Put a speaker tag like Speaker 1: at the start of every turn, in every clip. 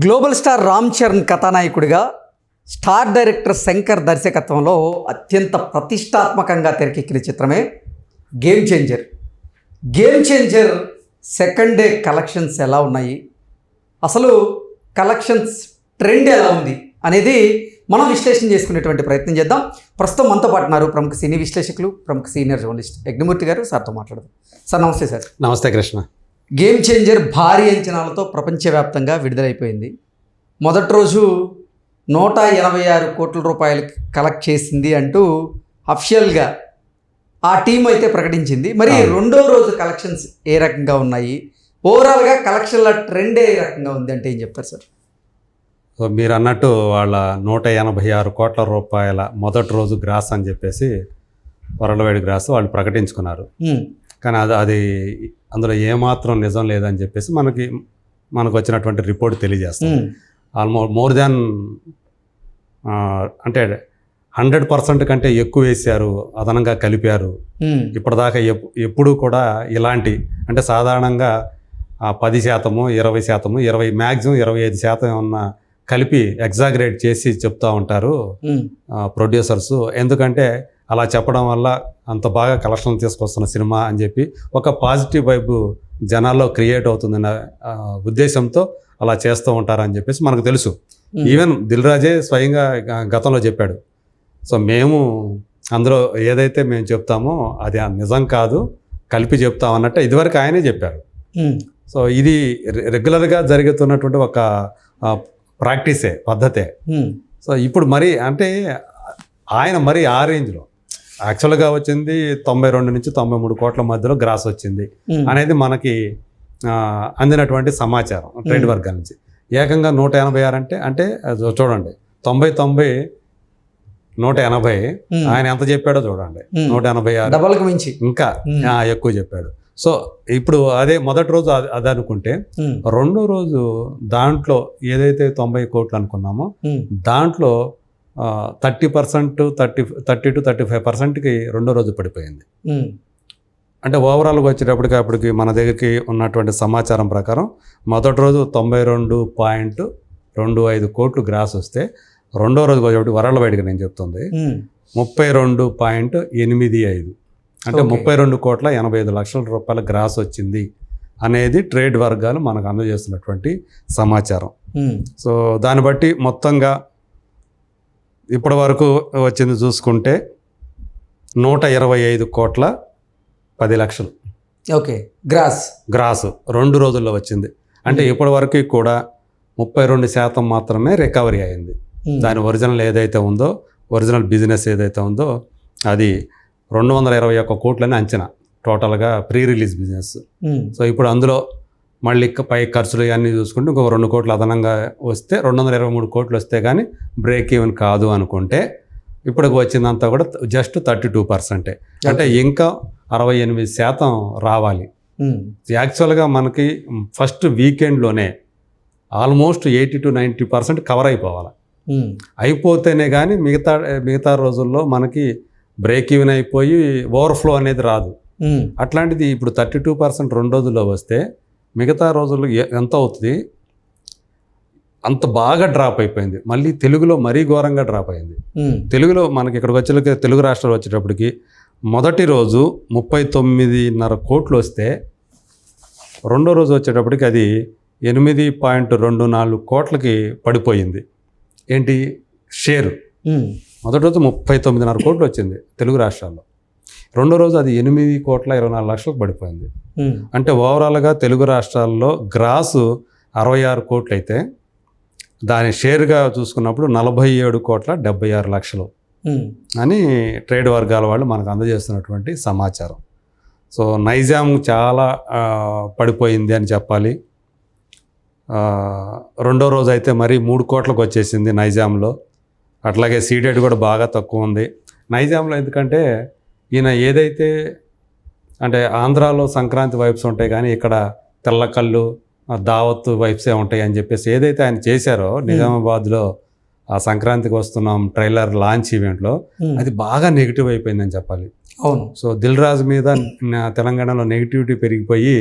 Speaker 1: Global star Ram Charan కథానాయకుడిగా star director Shankar దర్శకత్వంలో అత్యంత ప్రతిష్టాత్మకంగా తెరకెక్కిన చిత్రమే game changer game changer second day collections ఎలా ఉన్నాయి? అసలు కలెక్షన్స్ ట్రెండ్ ఎలా ఉంది? అనేది మనం విశ్లేషణ చేసుకునేటువంటి ప్రయత్నం చేద్దాం. ప్రస్తుతం మనతో పాటు ఉన్నారు ప్రముఖ సినీ విశ్లేషకులు ప్రముఖ సీనియర్ జర్నలిస్ట్ యజ్ఞమూర్తి గారు సార్తో మాట్లాడదాం. సార్ నమస్తే సార్.
Speaker 2: నమస్తే కృష్ణ.
Speaker 1: గేమ్ చేంజర్ భారీ అంచనాలతో ప్రపంచవ్యాప్తంగా విడుదలైపోయింది. మొదటి రోజు నూట ఎనభై ఆరు కోట్ల రూపాయలు కలెక్ట్ చేసింది అంటూ అఫిషియల్గా ఆ టీం అయితే ప్రకటించింది. మరి. రెండో రోజు కలెక్షన్స్ ఏ రకంగా ఉన్నాయి? ఓవరాల్గా కలెక్షన్ల ట్రెండ్ ఏ రకంగా ఉంది అంటే ఏం చెప్తారు సార్?
Speaker 2: సో మీరు అన్నట్టు వాళ్ళ నూట ఎనభై ఆరు కోట్ల రూపాయల మొదటి రోజు గ్రాస్ అని చెప్పేసి వరల్డ్ గ్రాస్ వాళ్ళు ప్రకటించుకున్నారు. కానీ అది అది అందులో ఏమాత్రం నిజం లేదని చెప్పేసి మనకి మనకు వచ్చినటువంటి రిపోర్ట్ తెలియజేస్తుంది. ఆల్మోస్ట్ మోర్ దాన్ అంటే హండ్రెడ్ పర్సెంట్ కంటే ఎక్కువ వేశారు అదనంగా కలిపారు. ఇప్పటిదాకా ఎప్ ఎప్పుడూ కూడా ఇలాంటి అంటే సాధారణంగా పది శాతము ఇరవై శాతము ఇరవై మ్యాక్సిమం ఇరవై ఐదు శాతం ఏమన్నా కలిపి ఎగ్జాగరేట్ చేసి చెప్తూ ఉంటారు ప్రొడ్యూసర్స్. ఎందుకంటే అలా చెప్పడం వల్ల అంత బాగా కలెక్షన్ తీసుకొస్తున్న సినిమా అని చెప్పి ఒక పాజిటివ్ వైబ్ జనాల్లో క్రియేట్ అవుతుందన్న ఉద్దేశంతో అలా చేస్తూ ఉంటారని చెప్పేసి మనకు తెలుసు. ఈవెన్ దిల్ రాజే స్వయంగా గతంలో చెప్పాడు. సో మేము అందులో ఏదైతే మేము చెప్తామో అది నిజం కాదు కలిపి చెప్తాం అన్నట్టు ఇదివరకు ఆయనే చెప్పారు. సో ఇది రెగ్యులర్గా జరుగుతున్నటువంటి ఒక ప్రాక్టీసే పద్ధతే. సో ఇప్పుడు మరి అంటే ఆయన మరి ఆ రేంజ్లో యాక్చువల్గా వచ్చింది తొంభై రెండు నుంచి తొంభై మూడు కోట్ల మధ్యలో గ్రాస్ వచ్చింది.
Speaker 1: ఉమ్,
Speaker 2: అనేది మనకి ఆ, అందినటువంటి సమాచారం ట్రేడ్
Speaker 1: Hmm.
Speaker 2: వర్గాల నుంచి. ఏకంగా నూట ఎనభై ఆరు అంటే అంటే చూడండి. తొంభై తొంభై నూట ఎనభై
Speaker 1: ఉమ్,
Speaker 2: ఆయన ఎంత చెప్పాడో చూడండి. నూట ఎనభై ఆరు.
Speaker 1: డబల్కి మించి.
Speaker 2: ఇంకా ఎక్కువ చెప్పాడు. సో ఇప్పుడు అదే మొదటి రోజు అది అనుకుంటే రెండో రోజు దాంట్లో ఏదైతే తొంభై కోట్లు అనుకున్నామో దాంట్లో thirty percent thirty thirty to thirty five పర్సెంట్కి రెండో రోజు పడిపోయింది. అంటే ఓవరాల్గా వచ్చేటప్పటికి అప్పటికి మన దగ్గరికి ఉన్నటువంటి సమాచారం ప్రకారం మొదటి రోజు తొంభై రెండు పాయింట్ రెండు ఐదు కోట్లు గ్రాస్ వస్తే రెండో రోజు వచ్చేటప్పుడు వరల్డ్ వైడ్గా నేను చెప్తుంది ముప్పై రెండు పాయింట్ ఎనిమిది ఐదు. అంటే. ముప్పై రెండు కోట్ల ఎనభై ఐదు లక్షల రూపాయల గ్రాస్ వచ్చింది అనేది ట్రేడ్ వర్గాలు మనకు అందజేస్తున్నటువంటి సమాచారం. సో దాన్ని బట్టి మొత్తంగా ఇప్పటి వరకు వచ్చింది చూసుకుంటే నూట ఇరవై ఐదు కోట్ల పది లక్షలు.
Speaker 1: Okay gross.
Speaker 2: గ్రాసు రెండు రోజుల్లో వచ్చింది. అంటే ఇప్పటి వరకు కూడా ముప్పై రెండు శాతం మాత్రమే రికవరీ అయింది. దాని ఒరిజినల్ ఏదైతే ఉందో ఒరిజినల్ బిజినెస్ ఏదైతే ఉందో అది రెండు వందల ఇరవై ఒక్క కోట్లని అంచనా టోటల్గా ప్రీ రిలీజ్ బిజినెస్ సో ఇప్పుడు అందులో మళ్ళీ ఇక పై ఖర్చులు ఇవన్నీ చూసుకుంటే ఇంకొక రెండు కోట్లు అదనంగా వస్తే రెండు వందల ఇరవై మూడు కోట్లు వస్తే కానీ బ్రేక్ ఈవెన్ కాదు అనుకుంటే ఇప్పటికి వచ్చిందంతా కూడా జస్ట్ థర్టీ టూ పర్సెంటే అంటే ఇంకా అరవై ఎనిమిది శాతం రావాలి. యాక్చువల్గా మనకి first వీకెండ్లోనే almost eighty to ninety percent cover అయిపోవాలి. అయిపోతేనే కానీ మిగతా మిగతా రోజుల్లో మనకి బ్రేక్ ఈవెన్ అయిపోయి ఓవర్ఫ్లో అనేది రాదు.
Speaker 1: ఉమ్,
Speaker 2: అట్లాంటిది ఇప్పుడు థర్టీ టూ పర్సెంట్ రెండు రోజుల్లో వస్తే మిగతా రోజుల్లో ఎంత అవుతుంది? అంత బాగా డ్రాప్ అయిపోయింది. మళ్ళీ తెలుగులో మరీ ఘోరంగా డ్రాప్ అయింది. తెలుగులో మనకి ఇక్కడికి వచ్చే తెలుగు రాష్ట్రాలు వచ్చేటప్పటికి మొదటి రోజు ముప్పై తొమ్మిదిన్నర కోట్లు వస్తే రెండో రోజు వచ్చేటప్పటికి అది ఎనిమిది పాయింట్ రెండు నాలుగు కోట్లకి పడిపోయింది. ఏంటి? షేరు. మొదటి రోజు ముప్పై తొమ్మిదిన్నర కోట్లు వచ్చింది తెలుగు రాష్ట్రాల్లో. రెండో రోజు అది ఎనిమిది కోట్ల ఇరవై నాలుగు లక్షలకు పడిపోయింది. అంటే ఓవరాల్గా తెలుగు రాష్ట్రాల్లో గ్రాసు అరవై ఆరు కోట్లు అయితే దాని షేర్గా చూసుకున్నప్పుడు నలభై ఏడు కోట్ల డెబ్బై ఆరు లక్షలు అని ట్రేడ్ వర్గాల వాళ్ళు మనకు అందజేస్తున్నటువంటి సమాచారం. సో నైజాం చాలా పడిపోయింది అని చెప్పాలి. రెండో రోజు అయితే మరి మూడు కోట్లకు వచ్చేసింది నైజాంలో. అట్లాగే సీడెడ్ కూడా బాగా తక్కువ ఉంది. నైజాంలో ఎందుకంటే ఈయన ఏదైతే అంటే ఆంధ్రాలో సంక్రాంతి వైబ్స్ ఉంటాయి కానీ ఇక్కడ తెల్లకల్లు ఆ, దావత్ వైబ్సే ఉంటాయి అని చెప్పేసి ఏదైతే ఆయన చేశారో నిజామాబాద్లో ఆ సంక్రాంతికి వస్తున్నాం ట్రైలర్ లాంచ్ ఈవెంట్లో అది బాగా నెగిటివ్ అయిపోయిందని చెప్పాలి.
Speaker 1: అవును.
Speaker 2: సో దిల్ రాజు మీద తెలంగాణలో నెగిటివిటీ పెరిగిపోయి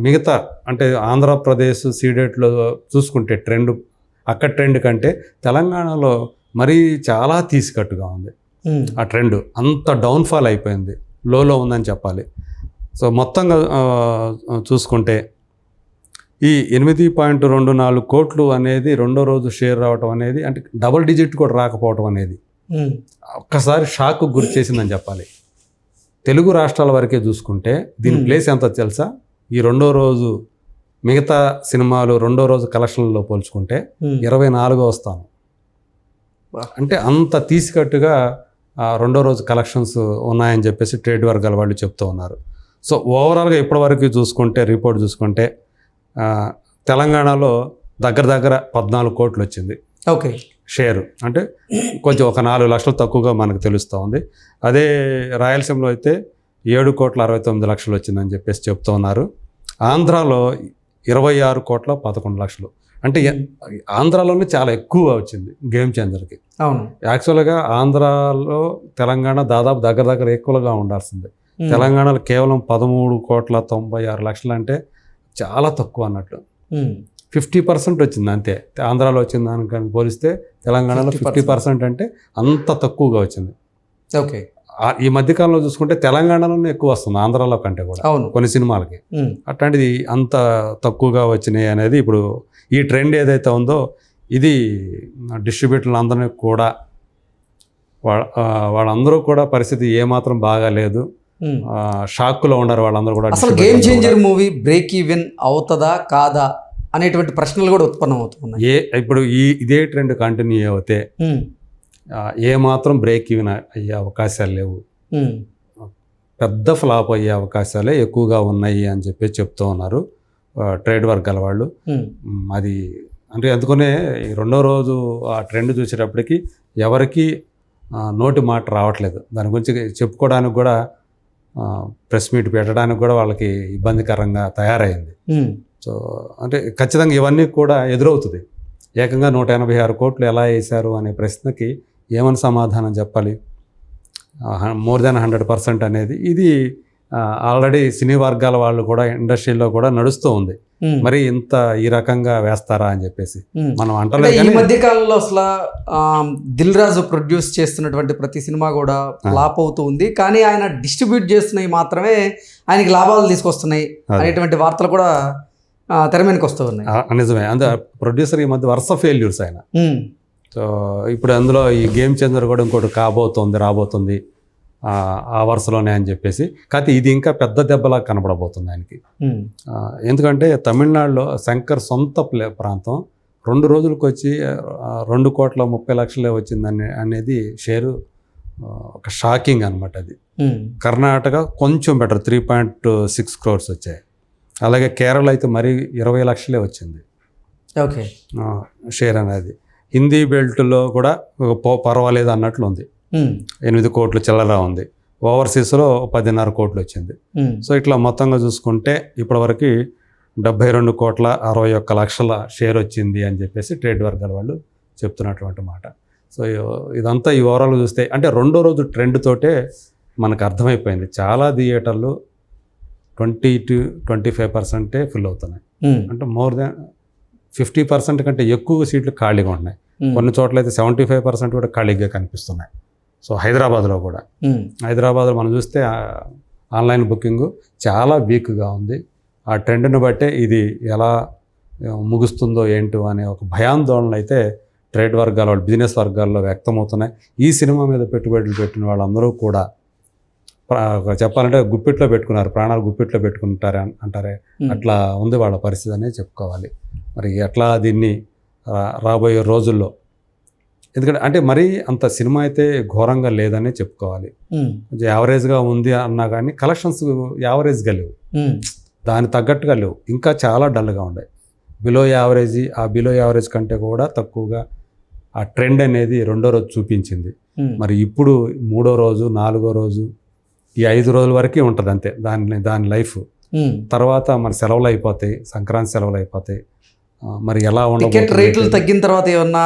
Speaker 2: మిగతా అంటే ఆంధ్రప్రదేశ్ సీడెట్లో చూసుకుంటే ట్రెండ్ అక్కడ ట్రెండ్ కంటే తెలంగాణలో మరీ చాలా తీసికట్టుగా ఉంది. ఆ ట్రెండ్. అంత డౌన్ఫాల్ అయిపోయింది. లోలో ఉందని చెప్పాలి. సో మొత్తంగా చూసుకుంటే ఈ ఎనిమిది పాయింట్ రెండు నాలుగు కోట్లు అనేది రెండో రోజు షేర్ రావటం అనేది అంటే డబుల్ డిజిట్ కూడా రాకపోవటం అనేది
Speaker 1: ఉమ్,
Speaker 2: ఒక్కసారి షాక్ గురి చేసిందని చెప్పాలి. తెలుగు రాష్ట్రాల వరకే చూసుకుంటే దీని
Speaker 1: Hmm.
Speaker 2: ప్లేస్ ఎంత తెలుసా? ఈ రెండో రోజు మిగతా సినిమాలు రెండో రోజు కలెక్షన్లలో పోల్చుకుంటే. ఇరవై నాలుగో స్థానం.
Speaker 1: వా.
Speaker 2: అంటే అంత తీసికట్టుగా రెండో రోజు కలెక్షన్స్ ఉన్నాయని చెప్పేసి ట్రేడ్ వర్గాల వాళ్ళు చెప్తూ ఉన్నారు. సో ఓవరాల్గా ఇప్పటివరకు చూసుకుంటే రిపోర్ట్ చూసుకుంటే తెలంగాణలో దగ్గర దగ్గర పద్నాలుగు కోట్లు వచ్చింది.
Speaker 1: ఓకే.
Speaker 2: షేరు. అంటే కొంచెం ఒక నాలుగు లక్షలు తక్కువగా మనకు తెలుస్తూ ఉంది. అదే రాయలసీమలో అయితే ఏడు కోట్ల అరవై తొమ్మిది లక్షలు వచ్చిందని చెప్పేసి చెప్తూ ఉన్నారు. ఆంధ్రాలో ఇరవై ఆరు కోట్ల పదకొండు లక్షలు. అంటే ఆంధ్రాలోనే చాలా ఎక్కువ వచ్చింది గేమ్ చేంజర్కి.
Speaker 1: అవును.
Speaker 2: యాక్చువల్గా ఆంధ్రాలో తెలంగాణ దాదాపు దగ్గర దగ్గర ఎక్కువగా ఉండాల్సిందే. తెలంగాణలో కేవలం పదమూడు కోట్ల తొంభై ఆరు లక్షలు అంటే చాలా తక్కువ అన్నట్లు. ఫిఫ్టీ పర్సెంట్ వచ్చింది అంతే. ఆంధ్రాలో వచ్చిన దానికని పోలిస్తే తెలంగాణలో
Speaker 1: 50%
Speaker 2: ఫిఫ్టీ పర్సెంట్. అంటే అంత తక్కువగా వచ్చింది.
Speaker 1: ఓకే.
Speaker 2: ఈ మధ్యకాలంలో చూసుకుంటే తెలంగాణలోనే ఎక్కువ వస్తుంది ఆంధ్రాలో కంటే కూడా.
Speaker 1: అవును.
Speaker 2: కొన్ని సినిమాలకి. అట్లాంటిది అంత తక్కువగా వచ్చినాయి అనేది ఇప్పుడు ఈ ట్రెండ్ ఏదైతే ఉందో ఇది డిస్ట్రిబ్యూటర్లు అందరినీ కూడా వాళ్ళందరూ కూడా పరిస్థితి ఏమాత్రం బాగాలేదు. షాక్లో ఉన్నారు వాళ్ళందరూ కూడా
Speaker 1: అసలు game changer movie break even అవుతుందా కాదా అనేటువంటి ప్రశ్నలు కూడా ఉత్పన్నం అవుతున్నాయి.
Speaker 2: ఏ ఇప్పుడు ఈ ఇదే ట్రెండ్ కంటిన్యూ అవుతే ఆ, ఏ మాత్రం బ్రేక్ ఈవెన్ అయ్యే అవకాశాలు లేవు. పెద్ద ఫ్లాప్ అయ్యే అవకాశాలే ఎక్కువగా ఉన్నాయి అని చెప్పి చెప్తూ ఉన్నారు. ట్రేడ్ వర్గాల వాళ్ళు. అది అంటే అందుకనే ఈ రెండో రోజు ఆ ట్రెండ్ చూసేటప్పటికి ఎవరికి నోటి మాట రావట్లేదు. దాని గురించి చెప్పుకోవడానికి కూడా ప్రెస్ మీట్ పెట్టడానికి కూడా వాళ్ళకి ఇబ్బందికరంగా తయారైంది. సో అంటే ఖచ్చితంగా ఇవన్నీ కూడా ఎదురవుతుంది. ఏకంగా నూట ఎనభై ఆరు కోట్లు ఎలా వేశారు అనే ప్రశ్నకి ఏమని సమాధానం చెప్పాలి? మోర్ దాన్ హండ్రెడ్ పర్సెంట్ అనేది ఇది ఆల్రెడీ సినీ వర్గాల వాళ్ళు కూడా ఇండస్ట్రీలో కూడా నడుస్తూ ఉంది. మరి ఇంత ఈ రకంగా వేస్తారా అని చెప్పేసి. మనం
Speaker 1: అంటే ఈ మధ్య కాలంలో అసలు దిల్ రాజు ప్రొడ్యూస్ చేస్తున్నటువంటి ప్రతి సినిమా కూడా ఫ్లాప్ అవుతూ ఉంది. కానీ ఆయన డిస్ట్రిబ్యూట్ చేస్తున్నాయి మాత్రమే ఆయనకి లాభాలు తీసుకొస్తున్నాయి. అనేటువంటి వార్తలు కూడా తెర మీదకి వస్తూ ఉన్నాయి.
Speaker 2: నిజమే. అందు ప్రొడ్యూసర్ ఈ మధ్య వరుస ఫెయిల్యూర్స్ ఆయన. సో ఇప్పుడు అందులో ఈ గేమ్ చేంజర్ కూడా ఇంకోటి కాబోతోంది రాబోతుంది. ఆ, వరుసలోనే అని చెప్పేసి. కాకపోతే ఇది ఇంకా పెద్ద దెబ్బలా కనబడబోతుంది ఆయనకి. ఎందుకంటే తమిళనాడులో శంకర్ సొంత ప్లే ప్రాంతం. రెండు రోజులకు వచ్చి రెండు కోట్ల ముప్పై లక్షలే వచ్చిందని అనేది షేరు ఒక షాకింగ్ అనమాట అది. కర్ణాటక కొంచెం better three point six crores వచ్చాయి. అలాగే కేరళ అయితే మరీ ఇరవై లక్షలే వచ్చింది.
Speaker 1: ఓకే.
Speaker 2: షేర్ అనేది. హిందీ బెల్ట్లో కూడా పర్వాలేదు అన్నట్లు ఉంది. ఎనిమిది కోట్లు చిల్లర ఉంది. ఓవర్సీస్లో పదిన్నర కోట్లు వచ్చింది. సో ఇట్లా మొత్తంగా చూసుకుంటే ఇప్పటివరకు డెబ్బై రెండు కోట్ల అరవై ఒక్క లక్షల షేర్ వచ్చింది అని చెప్పేసి ట్రేడ్ వర్గాల వాళ్ళు చెప్తున్నటువంటి మాట. సో ఇదంతా ఈ ఓవరాల్ చూస్తే అంటే రెండో రోజు ట్రెండ్ తోటే మనకు అర్థమైపోయింది. చాలా థియేటర్లు ట్వంటీ టు ట్వంటీ ఫైవ్ పర్సెంటే ఫుల్ అవుతున్నాయి. అంటే మోర్ దాన్ ఫిఫ్టీ పర్సెంట్ కంటే ఎక్కువ సీట్లు ఖాళీగా ఉన్నాయి. కొన్ని చోట్ల అయితే సెవెంటీ ఫైవ్ పర్సెంట్ కూడా ఖాళీగా కనిపిస్తున్నాయి. సో హైదరాబాద్లో కూడా. హైదరాబాద్లో మనం చూస్తే ఆన్లైన్ బుకింగ్ చాలా వీక్గా ఉంది. ఆ ట్రెండ్ని బట్టే ఇది ఎలా ముగుస్తుందో ఏంటో అనే ఒక భయాందోళన అయితే ట్రేడ్ వర్గాల వాళ్ళు బిజినెస్ వర్గాల్లో వ్యక్తమవుతున్నాయి. ఈ సినిమా మీద పెట్టుబడులు పెట్టిన వాళ్ళందరూ కూడా చెప్పాలంటే గుప్పిట్లో పెట్టుకున్నారు ప్రాణాలు గుప్పిట్లో పెట్టుకుంటారు అంటారే. అట్లా ఉంది వాళ్ళ పరిస్థితి అనేది చెప్పుకోవాలి. మరి ఎట్లా దీన్ని రా- రాబోయే రోజుల్లో ఎందుకంటే అంటే మరీ అంత సినిమా అయితే ఘోరంగా లేదనే చెప్పుకోవాలి. కొంచెం యావరేజ్గా ఉంది అన్నా కానీ కలెక్షన్స్ యావరేజ్గా లేవు. దానికి తగ్గట్టుగా లేవు. ఇంకా చాలా డల్గా ఉన్నాయి బిలో యావరేజ్ ఆ బిలో యావరేజ్ కంటే కూడా తక్కువగా ఆ ట్రెండ్ అనేది రెండో రోజు చూపించింది. మరి ఇప్పుడు మూడో రోజు నాలుగో రోజు ఈ ఐదు రోజుల వరకే ఉంటుంది అంతే. దాని దాని లైఫ్. తర్వాత మన సెలవులు అయిపోతాయి. సంక్రాంతి సెలవులు అయిపోతాయి. మరి ఎలా
Speaker 1: టికెట్
Speaker 2: ఉండబోతుంది
Speaker 1: రేట్లు తగ్గిన తర్వాత ఏమన్నా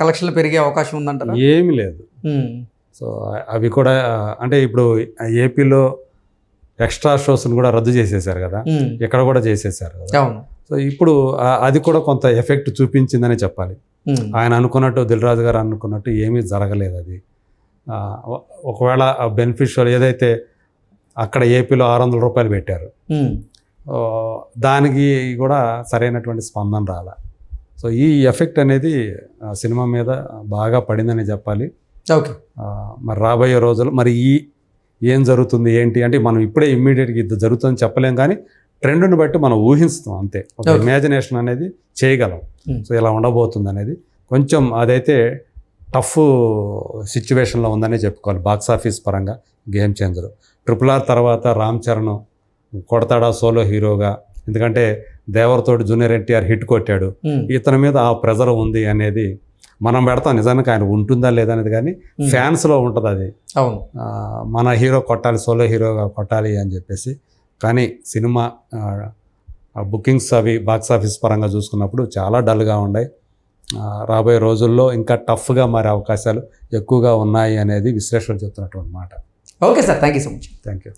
Speaker 1: కలెక్షన్లు పెరిగే అవకాశం ఉందంటారా?
Speaker 2: ఏమీ లేదు. సో అవి కూడా అంటే ఇప్పుడు ఏపీలో ఎక్స్ట్రా షోస్ని కూడా రద్దు చేసేసారు కదా. ఇక్కడ కూడా చేసేసారు కదా. సో ఇప్పుడు అది కూడా కొంత ఎఫెక్ట్ చూపించిందని చెప్పాలి. ఆయన అనుకున్నట్టు దిల్ రాజు గారు అనుకున్నట్టు ఏమీ జరగలేదు అది. ఒకవేళ బెనిఫిషియల్ ఏదైతే అక్కడ ఏపీలో ఆరు వందల రూపాయలు పెట్టారు. దానికి కూడా సరైనటువంటి స్పందన రాల. సో ఈ ఎఫెక్ట్ అనేది సినిమా మీద బాగా పడిందని చెప్పాలి.
Speaker 1: ఓకే.
Speaker 2: మరి రాబోయే రోజులు మరి ఈ ఏం జరుగుతుంది ఏంటి అంటే మనం ఇప్పుడే ఇమ్మీడియట్గా ఇది జరుగుతుందని చెప్పలేం కానీ ట్రెండ్ని బట్టి మనం ఊహిస్తాం అంతే. ఒక. ఇమాజినేషన్ అనేది చేయగలం. సో ఇలా ఉండబోతుంది అనేది. కొంచెం అదైతే టఫ్ సిచ్యువేషన్లో ఉందనే చెప్పుకోవాలి బాక్స్ ఆఫీస్ పరంగా గేమ్ చేంజర్. ట్రిపుల్ ఆర్ తర్వాత రామ్ చరణ్ కొడతాడా సోలో హీరోగా? ఎందుకంటే దేవరతోటి జూనియర్ ఎన్టీఆర్ హిట్ కొట్టాడు. ఇతని మీద ఆ ప్రెజర్ ఉంది అనేది మనం పెడతాం. నిజానికి ఆయన ఉంటుందా లేదా అనేది కానీ ఫ్యాన్స్లో ఉంటుంది అది.
Speaker 1: అవును.
Speaker 2: మన హీరో కొట్టాలి సోలో హీరోగా కొట్టాలి అని చెప్పేసి. కానీ సినిమా బుకింగ్స్ అవి బాక్స్ ఆఫీస్ పరంగా చూసుకున్నప్పుడు చాలా డల్గా ఉన్నాయి రాబోయే రోజుల్లో ఇంకా టఫ్గా మారే అవకాశాలు ఎక్కువగా ఉన్నాయి అనేది విశ్లేషణ చెప్తున్నటువంటి మాట.
Speaker 1: Okay sir. Thank you so much.
Speaker 2: Thank you